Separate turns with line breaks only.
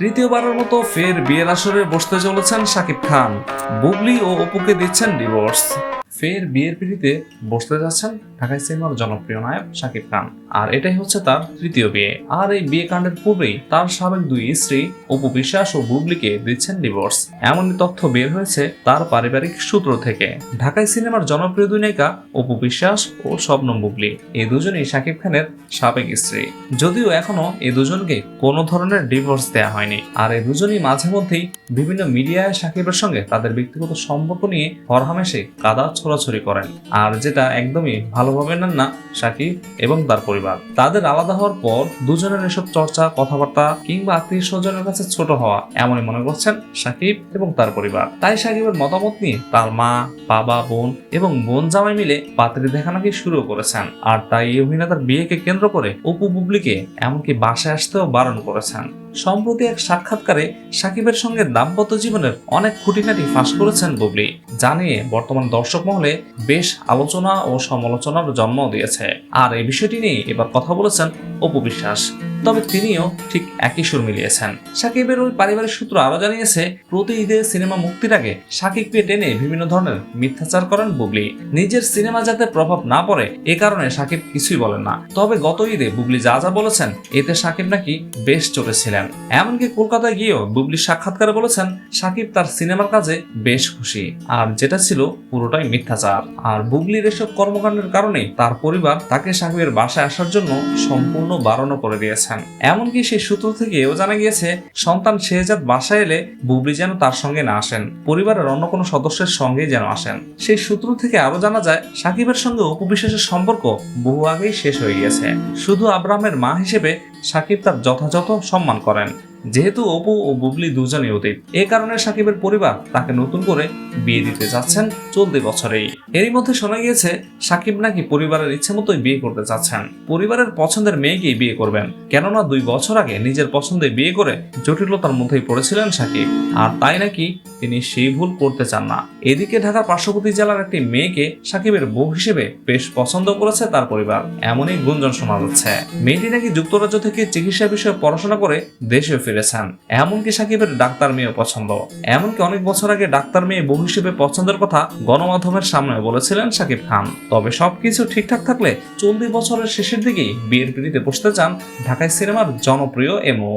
তৃতীয়বারের মতো ফের বিয়ের আসরে বসতে চলেছেন শাকিব খান। বুবলি ও অপুকে দিচ্ছেন ডিভোর্স ফের বিয়ের পিড়িতে বসতে যাচ্ছেন ঢাকাই সিনেমার জনপ্রিয় নায়ক শাকিব খান। আর এটাই হচ্ছে তার তৃতীয় বিয়ে। আর এই বিয়ে কাণ্ডের পূর্বেই তার সাবেক দুই স্ত্রী অপু বিশ্বাস ও বুবলিকে দিচ্ছেন ডিভোর্স এমনই তথ্য বের হয়েছে তার পারিবারিক সূত্র থেকে। ঢাকাই সিনেমার জনপ্রিয় দুই নায়িকা অপু বিশ্বাস ও শবনম বুবলি। এই দুজনেই শাকিব খানের সাবেক স্ত্রী। যদিও এখনও এই দুজনকে কোনো ধরনের ডিভোর্স দেওয়া হয়নি। আর এই দুজনই মাঝে মধ্যেই বিভিন্ন মিডিয়ায় সাকিবের সঙ্গে তাদের ব্যক্তিগত সম্পর্ক নিয়ে হরহামেশে কাদা ছোড়াছড়ি করেন। আর যেটা একদমই ভালোভাবে নেন না সাকিব এবং তার পরিবার। তাদের আলাদা হওয়ার পর দুজনের এসব চর্চা, কথাবার্তা কিংবা আত্মীয় স্বজনের কাছে ছোট হওয়া, এমনই মনে করছেন সাকিব এবং তার পরিবার। তাই সাকিবের মতামত নিয়ে তার মা, বাবা, বোন এবং বোন জামাই মিলে পাত্রী দেখা নাকি শুরু করেছেন। আর তাই এই অভিনেতার বিয়েকে কেন্দ্র করে অপু বুবলিকে এমনকি বাসায় আসতেও বারণ করেছেন। সম্প্রতি এক সাক্ষাৎকারে সাকিবের সঙ্গে দাম্পত্য জীবনের অনেক খুঁটিনাটি ফাঁস করেছেন বুবলি জানিয়ে বর্তমান দর্শক মহলে বেশ আলোচনা ও সমালোচনার জন্ম দিয়েছে। আর এই বিষয়টি নিয়ে এবার কথা বলেছেন অপু বিশ্বাস। তবে তিনিও ঠিক একই সুর মিলিয়েছেন। সাকিবের ওই পারিবারিক সূত্র আরও জানিয়েছে, প্রতি ঈদে সিনেমা মুক্তির আগে সাকিবকে টেনে বিভিন্ন ধরনের মিথ্যাচার করেন বুবলি। নিজের সিনেমা যাতে প্রভাব না পড়ে, এ কারণে সাকিব কিছুই বলেন না। তবে গত ঈদে বুবলি যা যা বলেছেন, এতে সাকিব নাকি বেশ চটেছিলেন এমনকি কলকাতায় গিয়েও বুবলি সাক্ষাৎকারে বলেছেন, সাকিব তার সিনেমার কাজে বেশ খুশি। আর যেটা ছিল পুরোটাই মিথ্যাচার। আর বুবলির এসব কর্মকাণ্ডের কারণে তার পরিবার তাকে সাকিবের বাসায় আসার জন্য সম্পূর্ণ বারণও করে দিয়েছেন এমনকি সেই সূত্র থেকেও জানা গিয়েছে, সন্তান শেহজাদ বাসায় এলে বুবলি যেন তার সঙ্গে না আসেন, পরিবারের অন্য কোনো সদস্যের সঙ্গেই যেন আসেন। সেই সূত্র থেকে আরও জানা যায়, সাকিবের সঙ্গে উপবিশ্বাসের সম্পর্ক বহু আগেই শেষ হয়ে গিয়েছে। শুধু আব্রাহামের মা হিসেবে সাকিব তার যথাযথ সম্মান করেন। যেহেতু অপু ও বুবলি দুজনই অতীত, এ কারণে সাকিবের পরিবার তাকে নতুন করে বিয়ে দিতে যাচ্ছেন চলতি বছরেই। এরই মধ্যে শোনা গিয়েছে, সাকিব নাকি পরিবারের ইচ্ছে মতোই বিয়ে করতে চাচ্ছেন পরিবারের পছন্দের মেয়েকেই বিয়ে করবেন, কেননা দুই বছর আগে নিজের পছন্দে বিয়ে করে জটিলতার মধ্যেই পড়েছিলেন সাকিব। আর তাই নাকি তিনি সেই ভুল করতে চান না। এদিকে ঢাকার পার্শ্ববর্তী জেলার একটি মেয়েকে সাকিবের বউ হিসেবে বেশ পছন্দ করেছে তার পরিবার। এমনই গুঞ্জন শোনা যাচ্ছে। মেয়েটি নাকি যুক্তরাজ্য থেকে চিকিৎসা বিষয়ে পড়াশোনা করে দেশে ফিরেছেন। এমনকি সাকিবের ডাক্তার মেয়েও পছন্দ। এমনকি অনেক বছর আগে ডাক্তার মেয়ে বউ হিসেবে পছন্দের কথা গণমাধ্যমের সামনে বলেছিলেন সাকিব খান। তবে সবকিছু ঠিকঠাক থাকলে চলতি বছরের শেষের দিকেই বিয়ের পিড়িতে বসতে চান ঢাকায় সিনেমার জনপ্রিয় এমুক